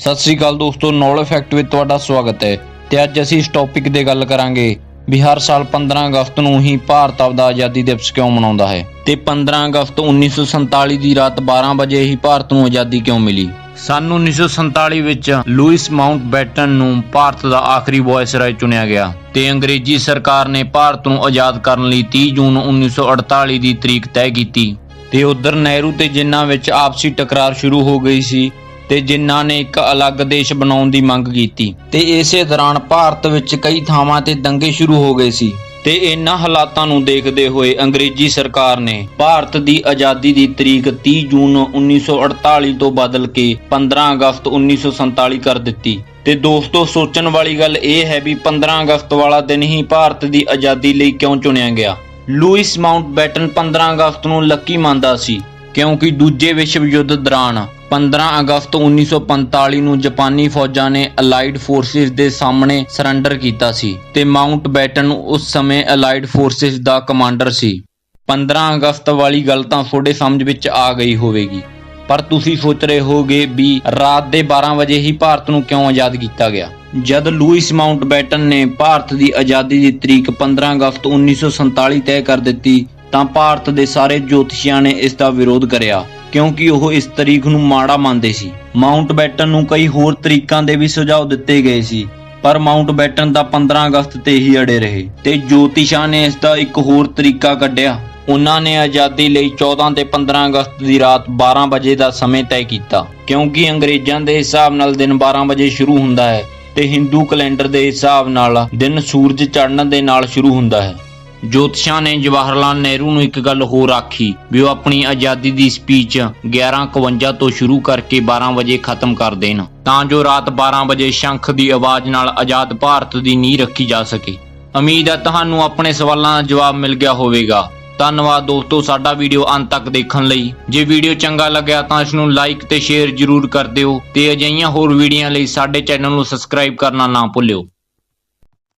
ਸਤਿ ਸ੍ਰੀ ਅਕਾਲ ਦੋਸਤੋ knowledge fact ਵਿੱਚ ਤੁਹਾਡਾ ਸਵਾਗਤ ਹੈ ਤੇ ਅੱਜ ਅਸੀਂ ਇਸ ਟੌਪਿਕ ਤੇ ਗੱਲ ਕਰਾਂਗੇ ਵੀ ਹਰ ਸਾਲ 15 ਅਗਸਤ ਨੂੰ ਹੀ ਭਾਰਤ ਆਪਦਾ ਆਜ਼ਾਦੀ ਦਿਵਸ ਕਿਉਂ ਮਨਾਉਂਦਾ ਹੈ? ਤੇ 15 ਅਗਸਤ 1947 ਦੀ ਰਾਤ 12 ਵਜੇ ਹੀ ਭਾਰਤ ਨੂੰ ਆਜ਼ਾਦੀ ਕਿਉਂ ਮਿਲੀ? ਸਨ 1947 ਵਿੱਚ ਲੂਇਸ ਮਾਊਂਟ ਬੈਟਨ ਨੂੰ ਭਾਰਤ ਦਾ ਆਖਰੀ ਵਾਇਸਰਾਏ ਚੁਣਿਆ ਗਿਆ ਤੇ ਅੰਗਰੇਜ਼ੀ ਸਰਕਾਰ ਨੇ ਭਾਰਤ ਨੂੰ ਆਜ਼ਾਦ ਕਰਨ ਲਈ 30 ਜੂਨ 1948 ਦੀ ਤਰੀਕ ਤੈਅ ਕੀਤੀ। ਤੇ ਉਧਰ ਨਹਿਰੂ ਤੇ ਜਿਨ੍ਹਾਂ ਵਿੱਚ ਆਪਸੀ ਟਕਰਾਰ ਸ਼ੁਰੂ ਹੋ ਗਈ ਸੀ ਤੇ ਜਿਨ੍ਹਾਂ ਨੇ ਇੱਕ ਅਲੱਗ ਦੇਸ਼ ਬਣਾਉਣ ਦੀ ਮੰਗ ਕੀਤੀ। ਤੇ ਇਸੇ ਦੌਰਾਨ ਭਾਰਤ ਵਿੱਚ ਕਈ ਥਾਵਾਂ ਤੇ ਦੰਗੇ ਸ਼ੁਰੂ ਹੋ ਗਏ ਸੀ। ਤੇ ਇਹਨਾਂ ਹਾਲਾਤਾਂ ਨੂੰ ਦੇਖਦੇ ਹੋਏ ਅੰਗਰੇਜ਼ੀ ਸਰਕਾਰ ਨੇ ਭਾਰਤ ਦੀ ਆਜ਼ਾਦੀ ਦੀ ਤਰੀਕ 30 ਜੂਨ 1948 ਤੋਂ ਬਦਲ ਕੇ 15 ਅਗਸਤ 1947 ਕਰ ਦਿੱਤੀ। ਤੇ ਦੋਸਤੋ, ਸੋਚਣ ਵਾਲੀ ਗੱਲ ਇਹ ਹੈ ਵੀ 15 ਅਗਸਤ ਵਾਲਾ ਦਿਨ ਹੀ ਭਾਰਤ ਦੀ ਆਜ਼ਾਦੀ ਲਈ ਕਿਉਂ ਚੁਣਿਆ ਗਿਆ? ਲੂਇਸ ਮਾਊਂਟ ਬੈਟਨ 15 ਅਗਸਤ ਨੂੰ ਲੱਕੀ ਮੰਨਦਾ ਸੀ। ਕਿਉਂਕਿ ਦੂਜੇ ਵਿਸ਼ਵ ਯੁੱਧ ਦੌਰਾਨ 15 ਅਗਸਤ 1945 ਨੂੰ ਜਾਪਾਨੀ ਫੌਜਾਂ ਨੇ ਅਲਾਈਡ ਫੋਰਸਿਸ ਦੇ ਸਾਹਮਣੇ ਸਰੈਂਡਰ ਕੀਤਾ ਸੀ ਤੇ ਮਾਊਂਟ ਬੈਟਨ ਉਸ ਸਮੇਂ ਅਲਾਈਡ ਫੋਰਸਿਸ ਦਾ ਕਮਾਂਡਰ ਸੀ। 15 ਅਗਸਤ ਵਾਲੀ ਗੱਲ ਤਾਂ ਤੁਹਾਡੇ ਸਮਝ ਵਿੱਚ ਆ ਗਈ ਹੋਵੇਗੀ। ਪਰ ਤੁਸੀਂ ਸੋਚ ਰਹੇ ਹੋਗੇ ਵੀ ਰਾਤ ਦੇ 12 ਵਜੇ ਹੀ ਭਾਰਤ ਨੂੰ ਕਿਉਂ ਆਜ਼ਾਦ ਕੀਤਾ ਗਿਆ? ਜਦ ਲੂਇਸ ਮਾਊਂਟ ਬੈਟਨ ਨੇ ਭਾਰਤ ਦੀ ਆਜ਼ਾਦੀ ਦੀ ਤਰੀਕ 15 ਅਗਸਤ 1947 ਤੈਅ ਕਰ ਦਿੱਤੀ ਤਾਂ ਭਾਰਤ ਦੇ ਸਾਰੇ ਜੋਤਸ਼ੀਆਂ ਨੇ ਇਸ ਦਾ ਵਿਰੋਧ ਕਰਿਆ, ਕਿਉਂਕਿ ਉਹ ਇਸ ਤਰੀਕ ਨੂੰ ਮਾੜਾ ਮੰਨਦੇ ਸੀ। ਮਾਊਂਟ ਬੈਟਨ ਨੂੰ ਕਈ ਹੋਰ ਤਰੀਕਾਂ ਦੇ ਵੀ ਸੁਝਾਅ ਦਿੱਤੇ ਗਏ ਸੀ, ਪਰ ਮਾਊਂਟ ਬੈਟਨ ਦਾ 15 ਅਗਸਤ ਤੇ ਹੀ ਅੜੇ ਰਹੇ ਤੇ ਜੋਤਿਸ਼ਾਂ ਨੇ ਇਸ ਦਾ ਇੱਕ ਹੋਰ ਤਰੀਕਾ ਕੱਢਿਆ। ਉਹਨਾਂ ਨੇ ਆਜ਼ਾਦੀ ਲਈ 14 ਤੇ 15 ਅਗਸਤ ਦੀ ਰਾਤ 12 ਵਜੇ ਦਾ ਸਮੇਂ ਤੈਅ ਕੀਤਾ, ਕਿਉਂਕਿ ਅੰਗਰੇਜ਼ਾਂ ਦੇ ਹਿਸਾਬ ਨਾਲ ਦਿਨ 12 ਵਜੇ ਸ਼ੁਰੂ ਹੁੰਦਾ ਹੈ ਤੇ ਹਿੰਦੂ ਕੈਲੰਡਰ ਦੇ ਹਿਸਾਬ ਨਾਲ ਦਿਨ ਸੂਰਜ ਚੜ੍ਹਨ ਦੇ ਨਾਲ ਸ਼ੁਰੂ ਹੁੰਦਾ ਹੈ। ਜੋਤਸ਼ਾਂ ਨੇ ਜਵਾਹਰ ਲਾਲ ਨਹਿਰੂ ਨੂੰ ਇੱਕ ਗੱਲ ਹੋਰ ਆਖੀ ਵੀ ਉਹ ਆਪਣੀ ਆਜ਼ਾਦੀ ਦੀ ਸਪੀਚ 1151 ਤੋਂ ਸ਼ੁਰੂ ਕਰਕੇ 12 ਵਜੇ ਖਤਮ ਕਰ ਦੇਣ, ਤਾਂ ਜੋ ਰਾਤ 12 ਵਜੇ ਸ਼ੰਖ ਦੀ ਆਵਾਜ਼ ਨਾਲ ਆਜ਼ਾਦ ਭਾਰਤ ਦੀ ਨੀਂਹ ਰੱਖੀ ਜਾ ਸਕੇ। ਉਮੀਦ ਹੈ ਤੁਹਾਨੂੰ ਆਪਣੇ ਸਵਾਲਾਂ ਦਾ ਜਵਾਬ ਮਿਲ ਗਿਆ ਹੋਵੇਗਾ। ਧੰਨਵਾਦ ਦੋਸਤੋ ਸਾਡਾ ਵੀਡੀਓ ਅੰਤ ਤੱਕ ਦੇਖਣ ਲਈ। ਜੇ ਵੀਡੀਓ ਚੰਗਾ ਲੱਗਿਆ ਤਾਂ ਇਸ ਨੂੰ ਲਾਈਕ ਤੇ ਸ਼ੇਅਰ ਜ਼ਰੂਰ ਕਰ ਦਿਓ ਤੇ ਅਜਿਹੀਆਂ ਹੋਰ ਵੀਡੀਓਆਂ ਲਈ ਸਾਡੇ ਚੈਨਲ ਨੂੰ ਸਬਸਕ੍ਰਾਈਬ ਕਰਨਾ ਨਾ ਭੁੱਲਿਓ।